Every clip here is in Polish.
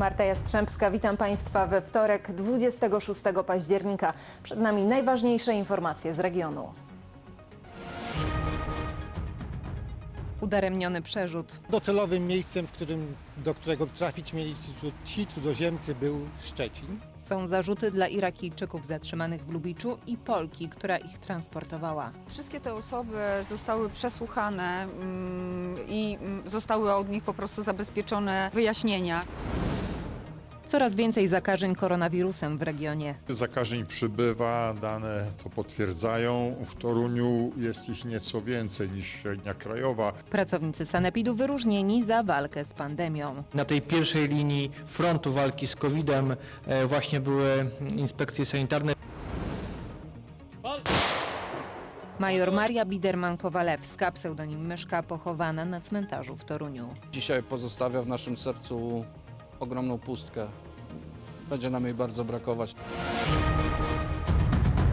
Marta Jastrzębska, witam Państwa we wtorek 26 października. Przed nami najważniejsze informacje z regionu. Udaremniony przerzut. Docelowym miejscem, w którym, do którego trafić mieli ci, cud- ci cudzoziemcy był Szczecin. Są zarzuty dla Irakijczyków zatrzymanych w Lubiczu i Polki, która ich transportowała. Wszystkie te osoby zostały przesłuchane mm, i mm, zostały od nich po prostu zabezpieczone wyjaśnienia. Coraz więcej zakażeń koronawirusem w regionie. Zakażeń przybywa, dane to potwierdzają. W Toruniu jest ich nieco więcej niż średnia krajowa. Pracownicy sanepidu wyróżnieni za walkę z pandemią. Na tej pierwszej linii frontu walki z COVID-em e, właśnie były inspekcje sanitarne. Major Maria Biderman-Kowalewska, pseudonim Myszka, pochowana na cmentarzu w Toruniu. Dzisiaj pozostawia w naszym sercu ogromną pustkę. Będzie nam jej bardzo brakować.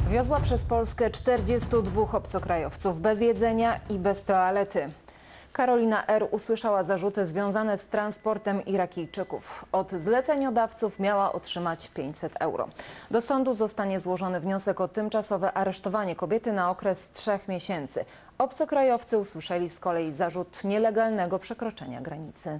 Wiozła przez Polskę 42 obcokrajowców bez jedzenia i bez toalety. Karolina R. usłyszała zarzuty związane z transportem Irakijczyków. Od zleceniodawców miała otrzymać 500 euro. Do sądu zostanie złożony wniosek o tymczasowe aresztowanie kobiety na okres trzech miesięcy. Obcokrajowcy usłyszeli z kolei zarzut nielegalnego przekroczenia granicy.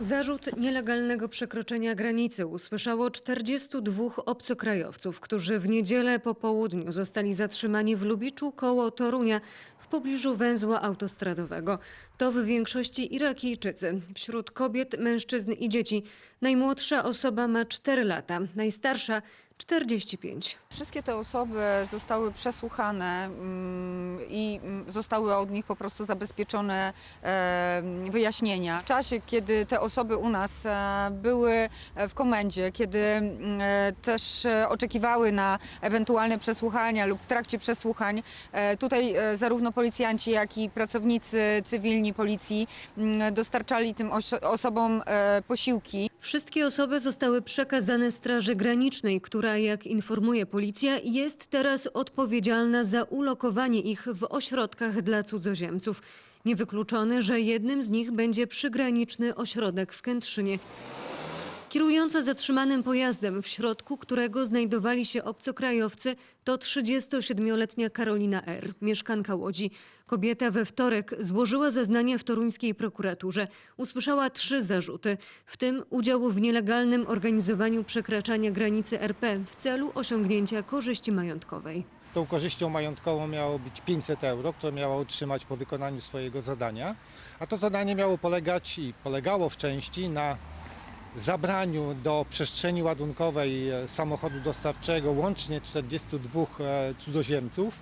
Zarzut nielegalnego przekroczenia granicy usłyszało 42 obcokrajowców, którzy w niedzielę po południu zostali zatrzymani w Lubiczu koło Torunia w pobliżu węzła autostradowego. To w większości Irakijczycy. Wśród kobiet, mężczyzn i dzieci najmłodsza osoba ma 4 lata, najstarsza 45. Wszystkie te osoby zostały przesłuchane mm, i mm, zostały od nich po prostu zabezpieczone wyjaśnienia. W czasie, kiedy te osoby u nas e, były w komendzie, kiedy mm, e, też e, oczekiwały na ewentualne przesłuchania lub w trakcie przesłuchań, tutaj zarówno policjanci, jak i pracownicy cywilni policji dostarczali tym oso- osobom posiłki. Wszystkie osoby zostały przekazane Straży Granicznej, która, jak informuje policja, jest teraz odpowiedzialna za ulokowanie ich w ośrodkach dla cudzoziemców. Niewykluczone, że jednym z nich będzie przygraniczny ośrodek w Kętrzynie. Kierująca zatrzymanym pojazdem, w środku którego znajdowali się obcokrajowcy, to 37-letnia Karolina R., mieszkanka Łodzi. Kobieta we wtorek złożyła zeznania w toruńskiej prokuraturze. Usłyszała trzy zarzuty, w tym udział w nielegalnym organizowaniu przekraczania granicy RP w celu osiągnięcia korzyści majątkowej. Tą korzyścią majątkową miało być 500 euro, które miała otrzymać po wykonaniu swojego zadania. A to zadanie miało polegać i polegało w części na zabraniu do przestrzeni ładunkowej e, samochodu dostawczego łącznie 42 e, cudzoziemców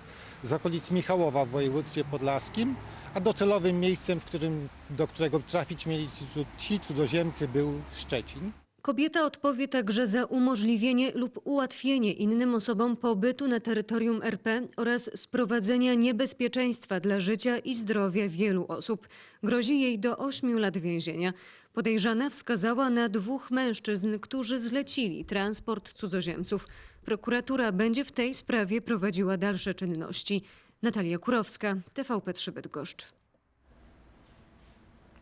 z okolic Michałowa w województwie podlaskim, a docelowym miejscem, w którym, do którego trafić mieli ci cud- ci cudzoziemcy był Szczecin. Kobieta odpowie także za umożliwienie lub ułatwienie innym osobom pobytu na terytorium RP oraz sprowadzenia niebezpieczeństwa dla życia i zdrowia wielu osób. Grozi jej do 8 lat więzienia. Podejrzana wskazała na dwóch mężczyzn, którzy zlecili transport cudzoziemców. Prokuratura będzie w tej sprawie prowadziła dalsze czynności. Natalia Kurowska, TVP3 Bydgoszcz.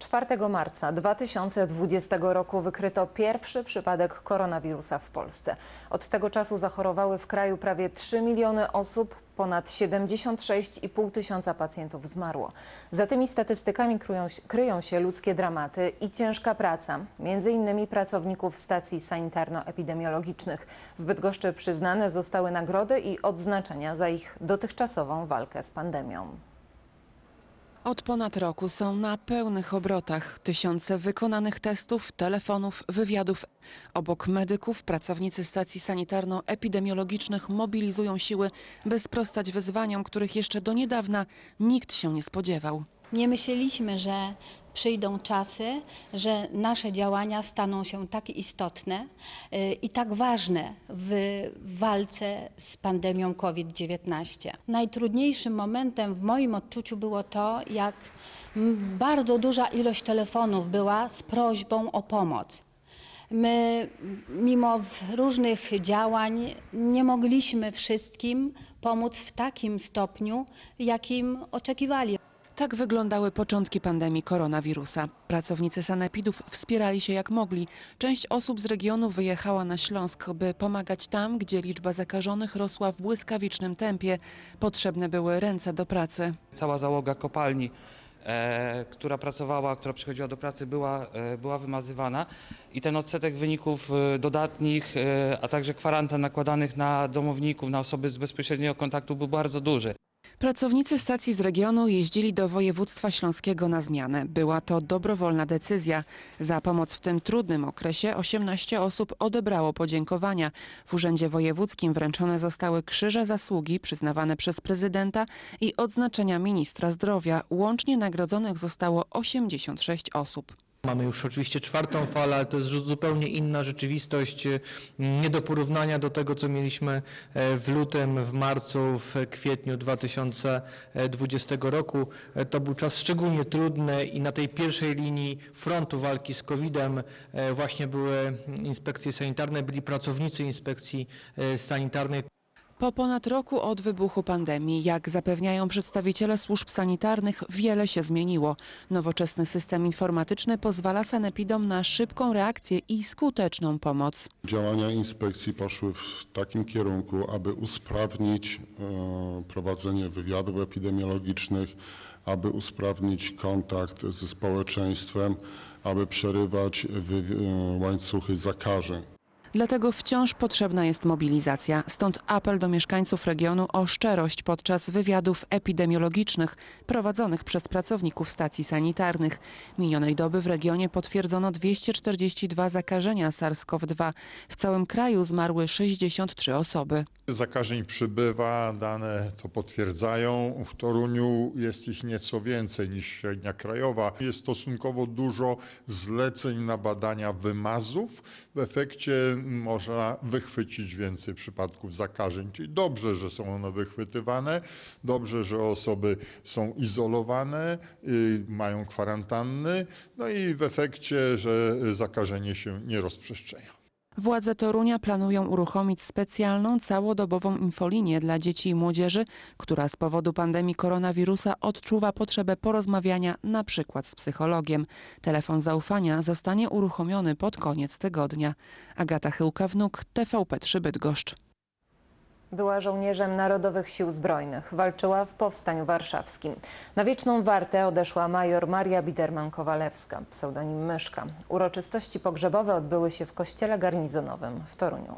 4 marca 2020 roku wykryto pierwszy przypadek koronawirusa w Polsce. Od tego czasu zachorowały w kraju prawie 3 miliony osób, ponad 76,5 tysiąca pacjentów zmarło. Za tymi statystykami kryją, kryją się ludzkie dramaty i ciężka praca, między innymi pracowników stacji sanitarno-epidemiologicznych. W Bydgoszczy przyznane zostały nagrody i odznaczenia za ich dotychczasową walkę z pandemią. Od ponad roku są na pełnych obrotach tysiące wykonanych testów, telefonów, wywiadów. Obok medyków pracownicy stacji sanitarno-epidemiologicznych mobilizują siły, by sprostać wyzwaniom, których jeszcze do niedawna nikt się nie spodziewał. Nie myśleliśmy, że przyjdą czasy, że nasze działania staną się tak istotne y, i tak ważne w walce z pandemią COVID-19. Najtrudniejszym momentem w moim odczuciu było to, jak bardzo duża ilość telefonów była z prośbą o pomoc. My, mimo różnych działań, nie mogliśmy wszystkim pomóc w takim stopniu, jakim oczekiwali. Tak wyglądały początki pandemii koronawirusa. Pracownicy sanepidów wspierali się jak mogli. Część osób z regionu wyjechała na Śląsk, by pomagać tam, gdzie liczba zakażonych rosła w błyskawicznym tempie. Potrzebne były ręce do pracy. cała załoga kopalni, e, która pracowała, która przychodziła do pracy, była, e, była wymazywana i ten odsetek wyników e, dodatnich, e, a także kwarantan nakładanych na domowników, na osoby z bezpośredniego kontaktu był bardzo duży. Pracownicy stacji z regionu jeździli do województwa śląskiego na zmianę. Była to dobrowolna decyzja. Za pomoc w tym trudnym okresie 18 osób odebrało podziękowania. W Urzędzie Wojewódzkim wręczone zostały krzyże zasługi przyznawane przez prezydenta i odznaczenia ministra zdrowia. Łącznie nagrodzonych zostało 86 osób. Mamy już oczywiście czwartą falę, ale to jest zupełnie inna rzeczywistość, e, nie do porównania do tego, co mieliśmy e, w lutym, w marcu, w kwietniu 2020 roku. E, To był czas szczególnie trudny i na tej pierwszej linii frontu walki z COVID-em e, właśnie były inspekcje sanitarne, byli pracownicy inspekcji sanitarnej. Po ponad roku od wybuchu pandemii, jak zapewniają przedstawiciele służb sanitarnych, wiele się zmieniło. Nowoczesny system informatyczny pozwala sanepidom na szybką reakcję i skuteczną pomoc. Działania inspekcji poszły w takim kierunku, aby usprawnić e, prowadzenie wywiadów epidemiologicznych, aby usprawnić kontakt ze społeczeństwem, aby przerywać e, łańcuchy zakażeń. Dlatego wciąż potrzebna jest mobilizacja. Stąd apel do mieszkańców regionu o szczerość podczas wywiadów epidemiologicznych prowadzonych przez pracowników stacji sanitarnych. Minionej doby w regionie potwierdzono 242 zakażenia SARS-CoV-2. W całym kraju zmarły 63 osoby. Zakażeń przybywa, dane to potwierdzają. W Toruniu jest ich nieco więcej niż średnia krajowa. Jest stosunkowo dużo zleceń na badania wymazów. W efekcie można wychwycić więcej przypadków zakażeń. Czyli dobrze, że są one wychwytywane, dobrze, że osoby są izolowane, y, mają kwarantanny, no i w efekcie, że zakażenie się nie rozprzestrzenia. Władze Torunia planują uruchomić specjalną całodobową infolinię dla dzieci i młodzieży, która z powodu pandemii koronawirusa odczuwa potrzebę porozmawiania na przykład z psychologiem. Telefon zaufania zostanie uruchomiony pod koniec tygodnia. Agata Chyłka-Wnuk, TVP3 Bydgoszcz. Była żołnierzem Narodowych Sił Zbrojnych. Walczyła w Powstaniu Warszawskim. Na wieczną wartę odeszła major Maria Biderman-Kowalewska, pseudonim Myszka. Uroczystości pogrzebowe odbyły się w kościele garnizonowym w Toruniu.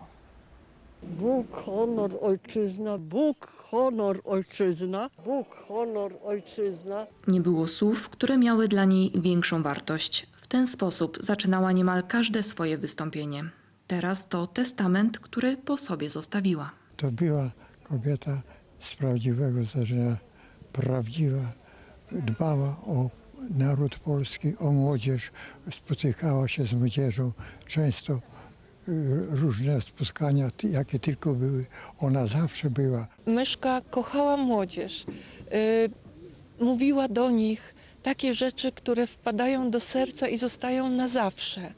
Bóg, honor, ojczyzna, Bóg, honor, ojczyzna, Bóg, honor, ojczyzna. Nie było słów, które miały dla niej większą wartość. W ten sposób zaczynała niemal każde swoje wystąpienie. Teraz to testament, który po sobie zostawiła. To była kobieta z prawdziwego zdarzenia, prawdziwa, dbała o naród polski, o młodzież, spotykała się z młodzieżą, często y, różne spotkania, jakie tylko były, ona zawsze była. Myszka kochała młodzież. Y, mówiła do nich takie rzeczy, które wpadają do serca i zostają na zawsze.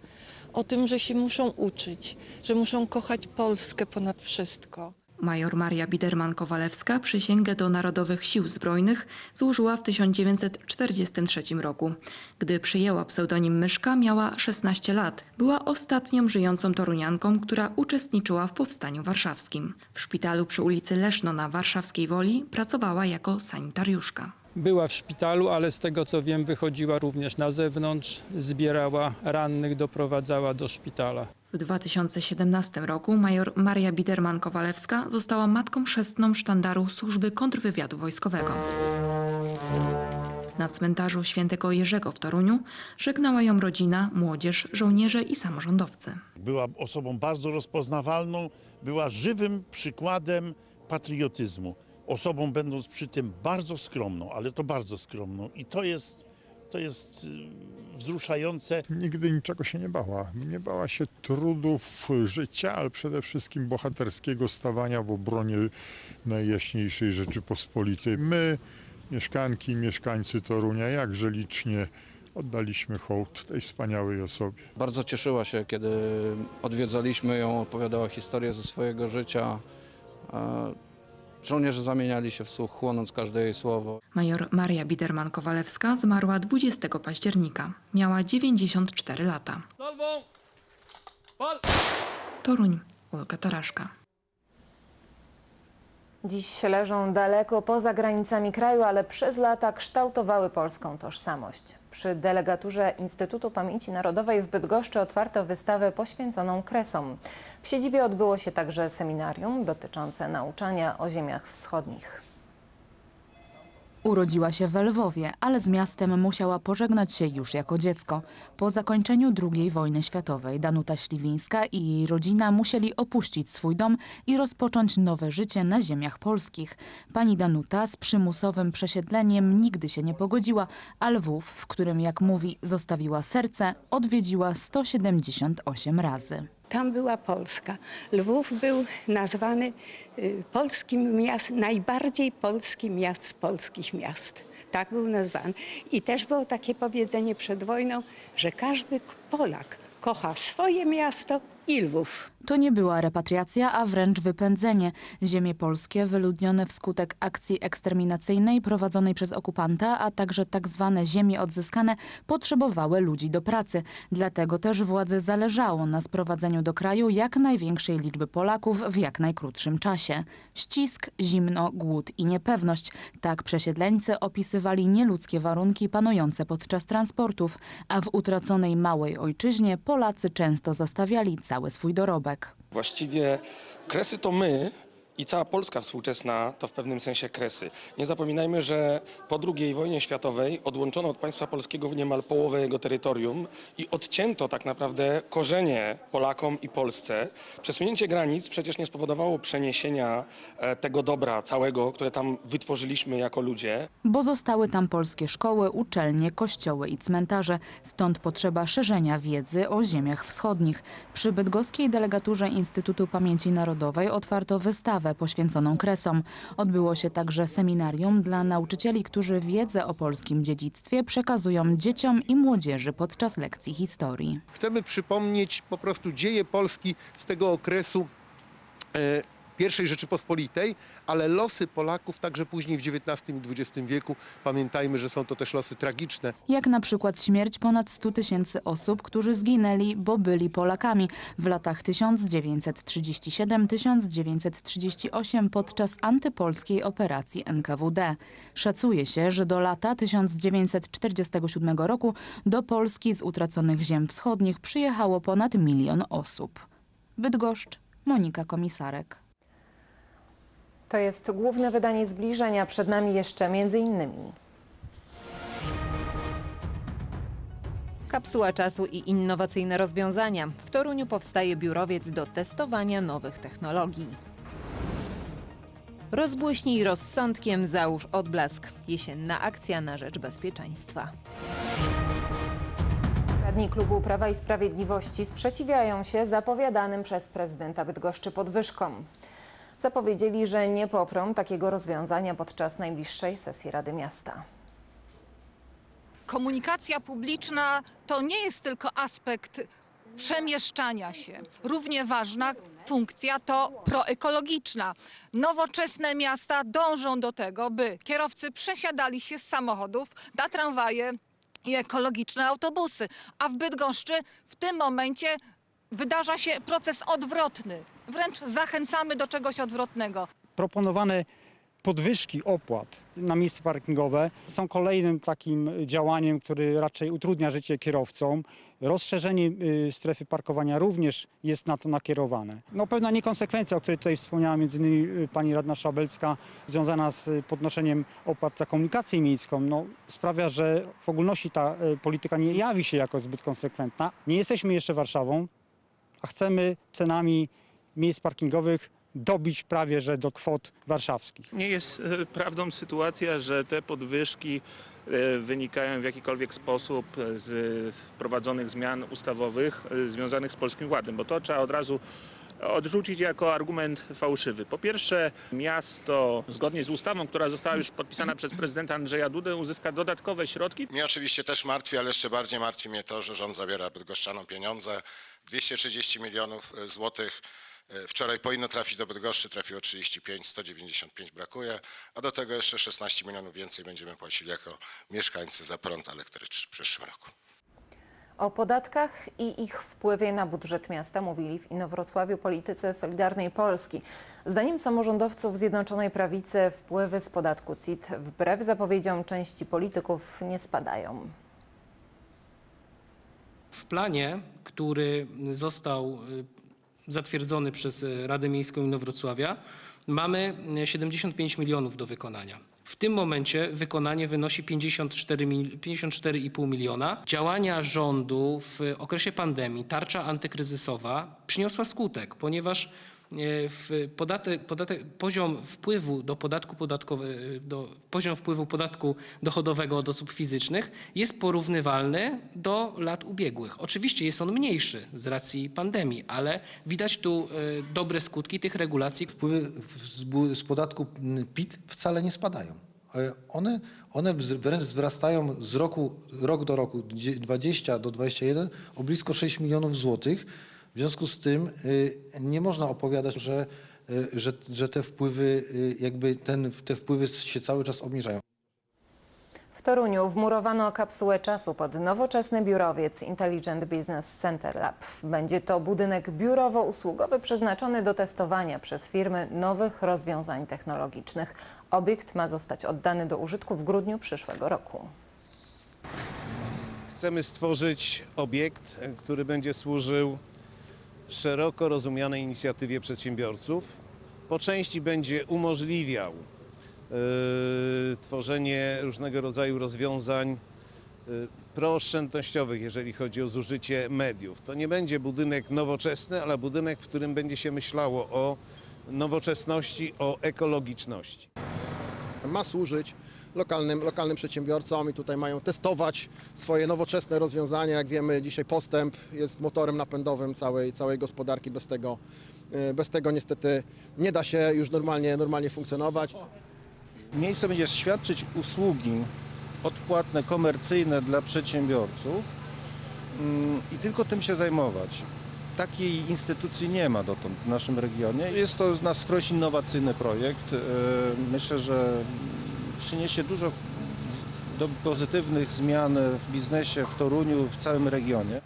O tym, że się muszą uczyć, że muszą kochać Polskę ponad wszystko. Major Maria Biderman-Kowalewska przysięgę do Narodowych Sił Zbrojnych złożyła w 1943 roku. Gdy przyjęła pseudonim Myszka, miała 16 lat. Była ostatnią żyjącą torunianką, która uczestniczyła w Powstaniu Warszawskim. W szpitalu przy ulicy Leszno na Warszawskiej Woli pracowała jako sanitariuszka. Była w szpitalu, ale z tego co wiem, wychodziła również na zewnątrz, zbierała rannych, doprowadzała do szpitala. W 2017 roku major Maria Biderman-Kowalewska została matką chrzestną sztandaru Służby Kontrwywiadu Wojskowego. Na cmentarzu świętego Jerzego w Toruniu żegnała ją rodzina, młodzież, żołnierze i samorządowcy. Była osobą bardzo rozpoznawalną, była żywym przykładem patriotyzmu. Osobą będąc przy tym bardzo skromną, ale to bardzo skromną. I to jest, to jest y, wzruszające. Nigdy niczego się nie bała. Nie bała się trudów życia, ale przede wszystkim bohaterskiego stawania w obronie Najjaśniejszej Rzeczypospolitej. My, mieszkanki i mieszkańcy Torunia, jakże licznie oddaliśmy hołd tej wspaniałej osobie. Bardzo cieszyła się, kiedy odwiedzaliśmy ją, opowiadała historię ze swojego życia. Żołnierze zamieniali się w słuch, chłonąc każde jej słowo. Major Maria Biderman-Kowalewska zmarła 20 października. Miała 94 lata. Toruń, Olga Taraszka. Dziś leżą daleko poza granicami kraju, ale przez lata kształtowały polską tożsamość. Przy delegaturze Instytutu Pamięci Narodowej w Bydgoszczy otwarto wystawę poświęconą kresom. W siedzibie odbyło się także seminarium dotyczące nauczania o ziemiach wschodnich. Urodziła się w Lwowie, ale z miastem musiała pożegnać się już jako dziecko. Po zakończeniu II wojny światowej Danuta Śliwińska i jej rodzina musieli opuścić swój dom i rozpocząć nowe życie na ziemiach polskich. Pani Danuta z przymusowym przesiedleniem nigdy się nie pogodziła, a Lwów, w którym jak mówi zostawiła serce, odwiedziła 178 razy. Tam była Polska. Lwów był nazwany y, polskim miast, najbardziej polskim miast z polskich miast. Tak był nazwany. I też było takie powiedzenie przed wojną, że każdy Polak kocha swoje miasto i Lwów. To nie była repatriacja, a wręcz wypędzenie. Ziemie polskie wyludnione wskutek akcji eksterminacyjnej prowadzonej przez okupanta, a także tak zwane ziemie odzyskane potrzebowały ludzi do pracy. Dlatego też władzy zależało na sprowadzeniu do kraju jak największej liczby Polaków w jak najkrótszym czasie. Ścisk, zimno, głód i niepewność. Tak przesiedleńcy opisywali nieludzkie warunki panujące podczas transportów, a w utraconej małej ojczyźnie Polacy często zostawiali cały swój dorobek. Właściwie Kresy to my i cała Polska współczesna to w pewnym sensie Kresy. Nie zapominajmy, że po II wojnie światowej odłączono od państwa polskiego niemal połowę jego terytorium i odcięto tak naprawdę korzenie Polakom i Polsce. Przesunięcie granic przecież nie spowodowało przeniesienia e, tego dobra całego, które tam wytworzyliśmy jako ludzie. Bo zostały tam polskie szkoły, uczelnie, kościoły i cmentarze. Stąd potrzeba szerzenia wiedzy o ziemiach wschodnich. Przy bydgoskiej delegaturze Instytutu Pamięci Narodowej otwarto wystawę poświęconą kresom. Odbyło się także seminarium dla nauczycieli, którzy wiedzę o polskim dziedzictwie przekazują dzieciom i młodzieży podczas lekcji historii. Chcemy przypomnieć po prostu dzieje Polski z tego okresu e, I Rzeczypospolitej, ale losy Polaków także później w XIX i XX wieku. Pamiętajmy, że są to też losy tragiczne. Jak na przykład śmierć ponad 100 tysięcy osób, którzy zginęli, bo byli Polakami w latach 1937-1938 podczas antypolskiej operacji NKWD. Szacuje się, że do lata 1947 roku do Polski z utraconych ziem wschodnich przyjechało ponad milion osób. Bydgoszcz, Monika Komisarek. To jest główne wydanie zbliżenia. Przed nami jeszcze między innymi. Kapsuła czasu i innowacyjne rozwiązania. W Toruniu powstaje biurowiec do testowania nowych technologii. Rozbłyśnij rozsądkiem, załóż odblask. Jesienna akcja na rzecz bezpieczeństwa. Radni klubu Prawa i Sprawiedliwości sprzeciwiają się zapowiadanym przez prezydenta Bydgoszczy podwyżkom. Zapowiedzieli, że nie poprą takiego rozwiązania podczas najbliższej sesji Rady Miasta. Komunikacja publiczna to nie jest tylko aspekt przemieszczania się. Równie ważna funkcja to proekologiczna. Nowoczesne miasta dążą do tego, by kierowcy przesiadali się z samochodów na tramwaje i ekologiczne autobusy. A w Bydgoszczy w tym momencie wydarza się proces odwrotny. Wręcz zachęcamy do czegoś odwrotnego. proponowane podwyżki opłat na miejsce parkingowe są kolejnym takim działaniem, który raczej utrudnia życie kierowcom. Rozszerzenie y, strefy parkowania również jest na to nakierowane. No, pewna niekonsekwencja, o której tutaj wspomniała innymi y, pani radna Szabelska, związana z podnoszeniem opłat za komunikację miejską, no, sprawia, że w ogólności ta y, polityka nie jawi się jako zbyt konsekwentna. Nie jesteśmy jeszcze Warszawą, a chcemy cenami miejsc parkingowych dobić prawie że do kwot warszawskich. Nie jest e, prawdą sytuacja, że te podwyżki e, wynikają w jakikolwiek sposób z wprowadzonych zmian ustawowych e, związanych z Polskim Ładem, bo to trzeba od razu odrzucić jako argument fałszywy. Po pierwsze, miasto zgodnie z ustawą, która została już podpisana przez prezydenta Andrzeja Dudę, uzyska dodatkowe środki. Mnie oczywiście też martwi, ale jeszcze bardziej martwi mnie to, że rząd zabiera bydgoszczanom pieniądze. 230 milionów e, złotych E, Wczoraj powinno trafić do Bydgoszczy, trafiło 35, 195 brakuje, a do tego jeszcze 16 milionów więcej będziemy płacili jako mieszkańcy za prąd elektryczny w przyszłym roku. O podatkach i ich wpływie na budżet miasta mówili w Inowrocławiu politycy Solidarnej Polski. Zdaniem samorządowców Zjednoczonej Prawicy wpływy z podatku CIT wbrew zapowiedziom części polityków nie spadają. W planie, który został y, zatwierdzony przez y, Radę Miejską Inowrocławia, mamy y, 75 milionów do wykonania. W tym momencie wykonanie wynosi 54 mil- 54,5 miliona. Działania rządu w okresie pandemii, tarcza antykryzysowa przyniosła skutek, ponieważ w podatek, podatek, poziom wpływu do podatku podatkowe, do, poziom wpływu podatku dochodowego od osób fizycznych jest porównywalny do lat ubiegłych. Oczywiście jest on mniejszy z racji pandemii, ale widać tu e, dobre skutki tych regulacji. Wpływy z podatku PIT wcale nie spadają. E, One, one wręcz wzrastają z roku, rok do roku, dzie- 20 do 21 o blisko 6 milionów złotych. W związku z tym y, nie można opowiadać, że, y, że, że te wpływy, y, jakby ten, te wpływy się cały czas obniżają. W Toruniu wmurowano kapsułę czasu pod nowoczesny biurowiec Intelligent Business Center Lab. Będzie to budynek biurowo-usługowy przeznaczony do testowania przez firmy nowych rozwiązań technologicznych. Obiekt ma zostać oddany do użytku w grudniu przyszłego roku. Chcemy stworzyć obiekt, który będzie służył szeroko rozumianej inicjatywie przedsiębiorców. Po części będzie umożliwiał e, tworzenie różnego rodzaju rozwiązań e, prooszczędnościowych, jeżeli chodzi o zużycie mediów. To nie będzie budynek nowoczesny, ale budynek, w którym będzie się myślało o nowoczesności, o ekologiczności. Ma służyć lokalnym, lokalnym przedsiębiorcom i tutaj mają testować swoje nowoczesne rozwiązania. Jak wiemy, dzisiaj postęp jest motorem napędowym całej, całej gospodarki. Bez tego, y, bez tego niestety nie da się już normalnie, normalnie funkcjonować. Miejsce będzie świadczyć usługi odpłatne, komercyjne dla przedsiębiorców mm, i tylko tym się zajmować. Takiej instytucji nie ma dotąd w naszym regionie. Jest to na wskroś innowacyjny projekt. E, Myślę, że przyniesie dużo pozytywnych zmian w biznesie w Toruniu, w całym regionie.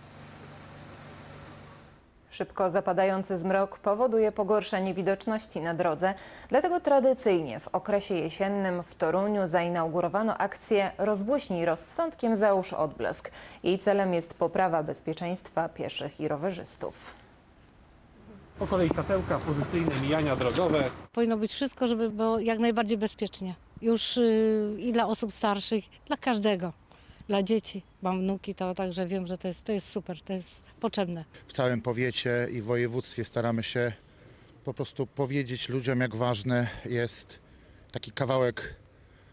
Szybko zapadający zmrok powoduje pogorszenie widoczności na drodze, dlatego tradycyjnie w okresie jesiennym w Toruniu zainaugurowano akcję Rozbłyśnij rozsądkiem, załóż odblask. Jej celem jest poprawa bezpieczeństwa pieszych i rowerzystów. Po kolei światełka pozycyjne, mijania drogowe. Powinno być wszystko, żeby było jak najbardziej bezpiecznie. Już y, i dla osób starszych, dla każdego. Dla dzieci. Mam wnuki, to także wiem, że to jest, to jest super, to jest potrzebne. w całym powiecie i województwie staramy się po prostu powiedzieć ludziom, jak ważny jest taki kawałek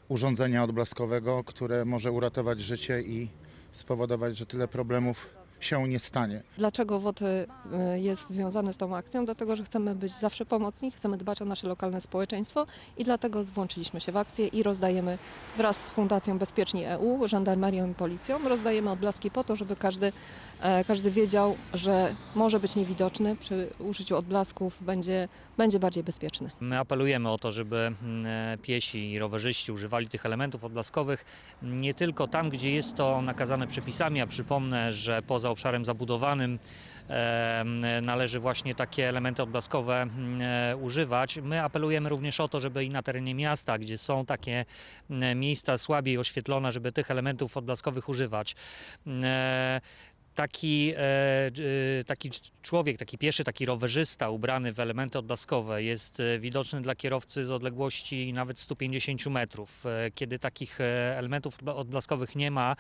urządzenia odblaskowego, które może uratować życie i spowodować, że tyle problemów się nie stanie. Dlaczego WOT y, jest związany z tą akcją? Dlatego, że chcemy być zawsze pomocni, chcemy dbać o nasze lokalne społeczeństwo i dlatego włączyliśmy się w akcję i rozdajemy wraz z Fundacją Bezpieczni EU, Żandarmerią i Policją, rozdajemy odblaski po to, żeby każdy, e, każdy wiedział, że może być niewidoczny przy użyciu odblasków, będzie, będzie bardziej bezpieczny. My apelujemy o to, żeby mm, e, piesi i rowerzyści używali tych elementów odblaskowych nie tylko tam, gdzie jest to nakazane przepisami, a przypomnę, że poza obszarem zabudowanym e, należy właśnie takie elementy odblaskowe m, e, używać. My apelujemy również o to, żeby i na terenie miasta, gdzie są takie m, miejsca słabiej oświetlone, żeby tych elementów odblaskowych używać. E, taki, e, d- taki człowiek, taki pieszy, taki rowerzysta ubrany w elementy odblaskowe jest e, widoczny dla kierowcy z odległości nawet 150 metrów. E, Kiedy takich e, elementów odbla- odblaskowych nie ma,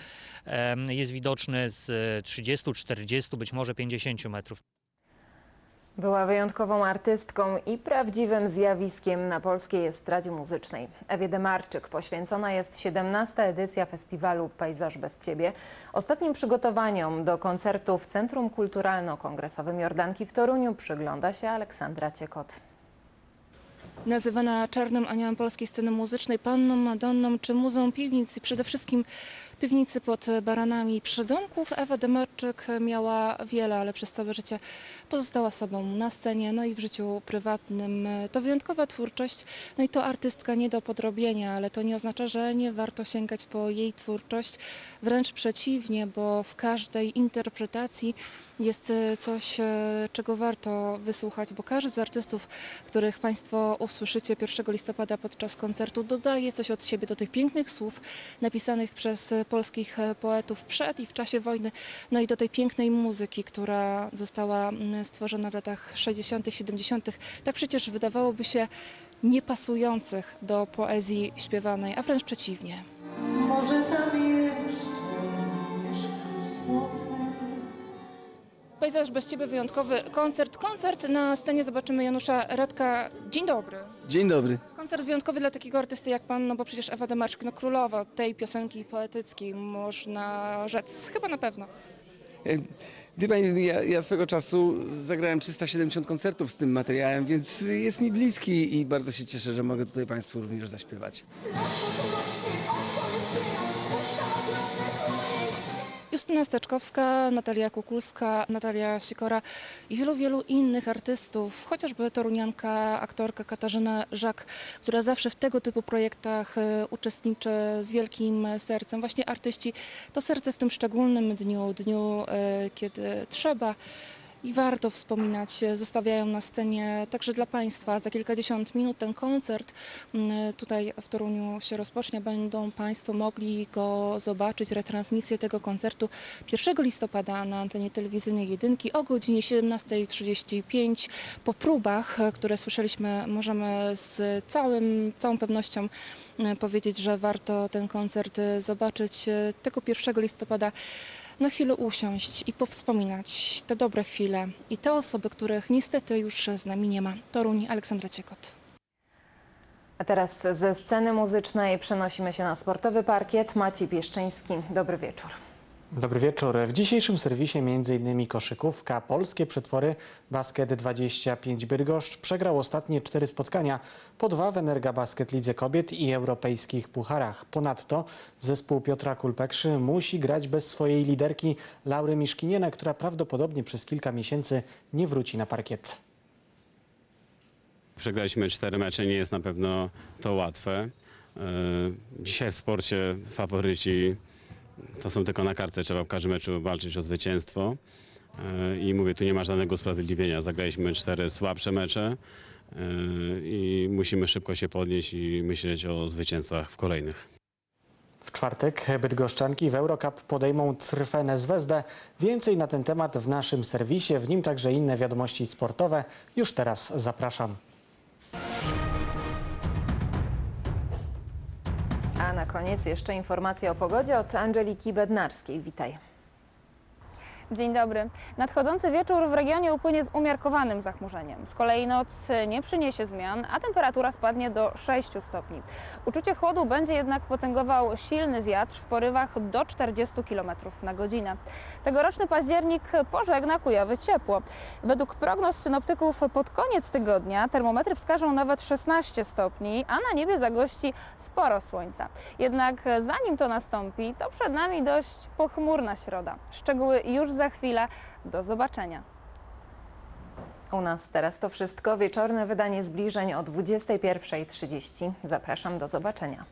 jest widoczny z e, 30, 40, być może 50 metrów. Była wyjątkową artystką i prawdziwym zjawiskiem na polskiej estradzie muzycznej. Ewie Demarczyk poświęcona jest 17. edycja festiwalu Pejzaż bez Ciebie. Ostatnim przygotowaniom do koncertu w Centrum Kulturalno-Kongresowym Jordanki w Toruniu przygląda się Aleksandra Ciekot. nazywana czarnym aniołem polskiej sceny muzycznej, panną Madonną czy muzą piwnic, przede wszystkim piwnicy pod Baranami Przydomków. Ewa Demarczyk miała wiele, ale przez całe życie pozostała sobą na scenie, no i w życiu prywatnym. To wyjątkowa twórczość, no i to artystka nie do podrobienia, ale to nie oznacza, że nie warto sięgać po jej twórczość. Wręcz przeciwnie, bo w każdej interpretacji jest coś, czego warto wysłuchać, bo każdy z artystów, których Państwo usłyszycie 1 listopada podczas koncertu, dodaje coś od siebie do tych pięknych słów napisanych przez polskich e, poetów przed i w czasie wojny, no i do tej pięknej muzyki, która została mm, stworzona w latach 60., 70. Tak przecież wydawałoby się niepasujących do poezji śpiewanej, a wręcz przeciwnie. Może tam jeszcze mieszkam złotem. Pejzaż bez Ciebie wyjątkowy koncert. Koncert na scenie zobaczymy Janusza Radka. Dzień dobry. Dzień dobry. Koncert wyjątkowy dla takiego artysty jak Pan, no bo przecież Ewa Demarczyk, no królowa tej piosenki poetyckiej, można rzec, chyba na pewno. E, Wie pani, ja, ja swego czasu zagrałem 370 koncertów z tym materiałem, więc jest mi bliski i bardzo się cieszę, że mogę tutaj Państwu również zaśpiewać. Justyna Steczkowska, Natalia Kukulska, Natalia Sikora i wielu, wielu innych artystów, chociażby torunianka, aktorka Katarzyna Żak, która zawsze w tego typu projektach e, uczestniczy z wielkim sercem. Właśnie artyści to serce w tym szczególnym dniu, dniu, e, kiedy trzeba i warto wspominać, e, zostawiają na scenie także dla Państwa. Za kilkadziesiąt minut ten koncert mm, tutaj w Toruniu się rozpocznie. Będą Państwo mogli go zobaczyć, retransmisję tego koncertu 1 listopada na antenie telewizyjnej Jedynki o godzinie 17.35. Po próbach, e, które słyszeliśmy, możemy z całym, całą pewnością e, powiedzieć, że warto ten koncert zobaczyć tego 1 listopada na chwilę usiąść i powspominać te dobre chwile i te osoby, których niestety już z nami nie ma. Toruń, Aleksandra Ciekot. A teraz ze sceny muzycznej przenosimy się na sportowy parkiet. Maciej Pieszczyński, dobry wieczór. Dobry wieczór. W dzisiejszym serwisie m.in. koszykówka, polskie przetwory, basket 25 Bydgoszcz przegrał ostatnie cztery spotkania, po dwa w Energa Basket Lidze Kobiet i europejskich pucharach. Ponadto zespół Piotra Kulpekszy musi grać bez swojej liderki Laury Miszkiniene, która prawdopodobnie przez kilka miesięcy nie wróci na parkiet. Przegraliśmy cztery mecze, nie jest na pewno to łatwe. Yy, Dzisiaj w sporcie faworyci to są tylko na kartce, trzeba w każdym meczu walczyć o zwycięstwo. Yy, I mówię, tu nie ma żadnego usprawiedliwienia. Zagraliśmy cztery słabsze mecze yy, i musimy szybko się podnieść i myśleć o zwycięstwach w kolejnych. W czwartek Bydgoszczanki w Eurocup podejmą Crfenę Zvezdę. Więcej na ten temat w naszym serwisie, w nim także inne wiadomości sportowe. Już teraz zapraszam. Na koniec jeszcze informacja o pogodzie od Angeliki Bednarskiej. Witaj. Dzień dobry. Nadchodzący wieczór w regionie upłynie z umiarkowanym zachmurzeniem. Z kolei noc nie przyniesie zmian, a temperatura spadnie do 6 stopni. Uczucie chłodu będzie jednak potęgował silny wiatr w porywach do 40 km na godzinę. Tegoroczny październik pożegna Kujawy ciepło. Według prognoz synoptyków pod koniec tygodnia termometry wskażą nawet 16 stopni, a na niebie zagości sporo słońca. Jednak zanim to nastąpi, to przed nami dość pochmurna środa. Szczegóły już za chwilę. Do zobaczenia. U nas teraz to wszystko. Wieczorne wydanie zbliżeń o 21.30. Zapraszam do zobaczenia.